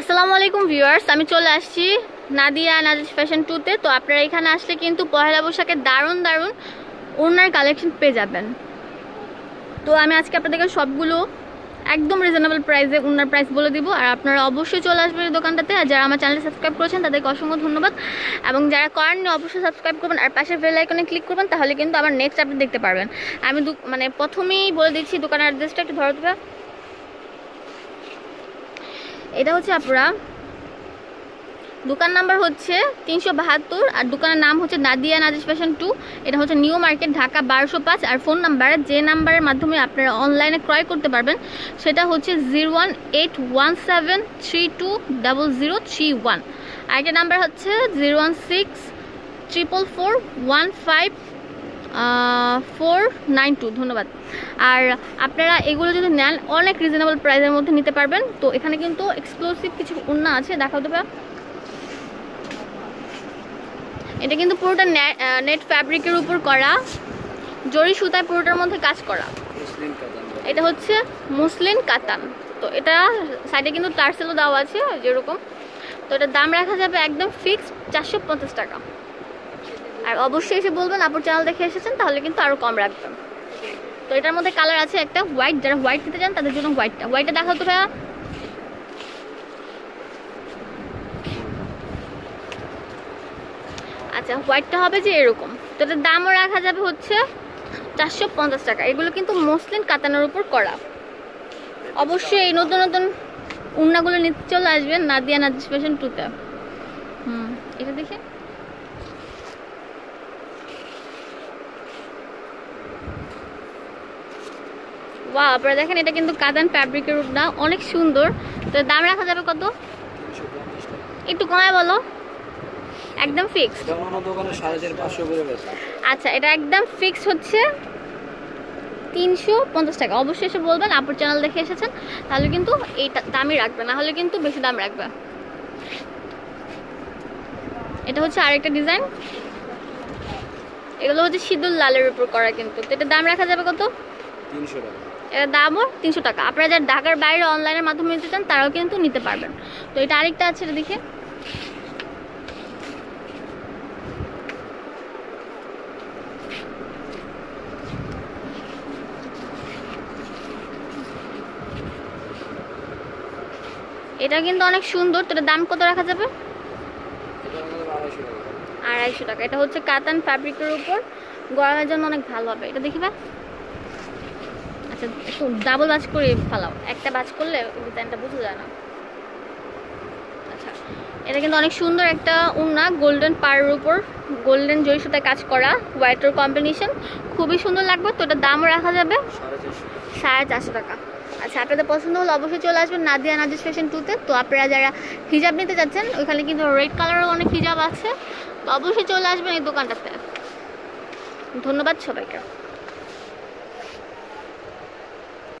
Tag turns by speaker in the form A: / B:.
A: আসসালামু আলাইকুম ভিউয়ার্স, আমি চলে আসছি নাদিয়া নাজিস ফ্যাশন টুতে। তো আপনারা এখানে আসলে কিন্তু পহেলা বৈশাখে দারুণ দারুণ ওনার কালেকশন পেয়ে যাবেন। তো আমি আজকে আপনাদেরকে সবগুলো একদম রিজনেবল প্রাইসে ওনার প্রাইস বলে দিব। আর আপনারা অবশ্যই চলে আসবেন এই দোকানটাতে। আর যারা আমার চ্যানেল সাবস্ক্রাইব করেছেন, তাদেরকে অসংখ্য ধন্যবাদ। এবং যারা করেননি, অবশ্যই সাবস্ক্রাইব করবেন। আর পাশে বেল আইকনে ক্লিক করবেন, তাহলে কিন্তু আমার নেক্সট আপডেট দেখতে পারবেন। আমি মানে প্রথমেই বলে দিচ্ছি, দোকানের অ্যাড্রেসটা একটু ধরো তো এটা হচ্ছে আপনারা দোকান নাম্বার হচ্ছে তিনশো বাহাত্তর আর দোকানের নাম হচ্ছে নাদিয়া নাজিস ফ্যাশন টু। এটা হচ্ছে নিউ মার্কেট, ঢাকা বারোশো পাঁচ আর ফোন নাম্বার যে নাম্বারের মাধ্যমে আপনারা অনলাইনে ক্রয় করতে পারবেন, সেটা হচ্ছে zero one eight one seven three two double zero three one আরেকটা নাম্বার হচ্ছে zero one six triple four one five four nine two ধন্যবাদ। আর আপনারা এগুলো যদি নেন অনেক রিজনেবল প্রাইসের মধ্যে নিতে পারবেন। তো এখানে কিন্তু এক্সক্লুসিভ কিছু উন্না আছে দেখাও দেবে এটা কিন্তু পুরোটা নেট ফ্যাব্রিকের উপর করা। জরি সুতায় পুরোটার মধ্যে কাজ করা। এটা হচ্ছে মুসলিন কাতান। তো এটা সাইডে কিন্তু টার্সেলও দেওয়া আছে যেরকম। তো এটার দাম রাখা যাবে একদম ফিক্সড চারশো পঞ্চাশ টাকা। আর অবশ্যই এসে বলবেন, আপুর চ্যানেল দেখে এসেছেন, তাহলে কিন্তু আরও কম রাখবেন। তো এটার মধ্যে কালার আছে একটা হোয়াইট যারা হোয়াইট নিতে চান তাদের জন্য হোয়াইটটা হোয়াইটটা দেখাও তো ভাইয়া। আচ্ছা হোয়াইটটা হবে যে এরকম। তো এটার দামও রাখা যাবে হচ্ছে চারশো পঞ্চাশ টাকা। এগুলো কিন্তু মসলিন কাতানোর উপর করা। অবশ্যই এই নতুন নতুন উন্নাগুলো নিতে চলে আসবেন, নাদিয়া নাদিস ফ্যাশন টুতে হুম, এটা দেখে। ওয়া আপনারা দেখেন এটা কিন্তু কাদান ফ্যাব্রিকের না অনেক সুন্দর। তো দাম রাখা যাবে কত? একটু কমায় বলো। একদম ফিক্স আচ্ছা এটা একদম ফিক্স হচ্ছে তিনশো পঞ্চাশ টাকা। অবশ্যই এসে বলবেন আপুর চ্যানেল দেখে এসেছেন। তাহলে কিন্তু এই দামই রাখবে না হলে কিন্তু বেশি দাম রাখবে। এটা হচ্ছে আরেকটা ডিজাইন এগুলো হচ্ছে সিঁদুর লালের উপর করা কিন্তু। তো এটা দাম রাখা যাবে কত?
B: তিনশো টাকা।
A: এটার দামও তিনশো টাকা। আপনারা যারা ঢাকার বাইরে অনলাইনের মাধ্যমে নিতে চান, তারাও কিন্তু নিতে পারবেন। তো এটা আরেকটা আছে এটা দেখে। এটা কিন্তু অনেক সুন্দর। তো দাম কত রাখা যাবে?
B: আড়াইশো টাকা।
A: এটা হচ্ছে কাতান ফ্যাব্রিকের উপর। গরমের জন্য অনেক ভালো হবে। এটা দেখিবা আচ্ছা একটু ডাবল বাজ করে ফেলাও। একটা বাজ করলে ডিজাইনটা বোঝা যায় না। আচ্ছা এটা কিন্তু অনেক সুন্দর একটা উন্না গোল্ডেন পাড়ের উপর গোল্ডেন জরি সুতায় কাজ করা হোয়াইটের কম্বিনেশন খুবই সুন্দর লাগবে, তো এটার দামও রাখা যাবে।
B: সাড়ে চারশো
A: টাকা। আচ্ছা আপনাদের পছন্দ হলে অবশ্যই চলে আসবেন নাদিয়া নাজিস ফ্যাশন টুতে তো। আপনারা যারা হিজাব নিতে যাচ্ছেন, ওইখানে কিন্তু রেড কালারের অনেক হিজাব আছে। অবশ্যই চলে আসবেন এই দোকানটাতে। ধন্যবাদ সবাইকে।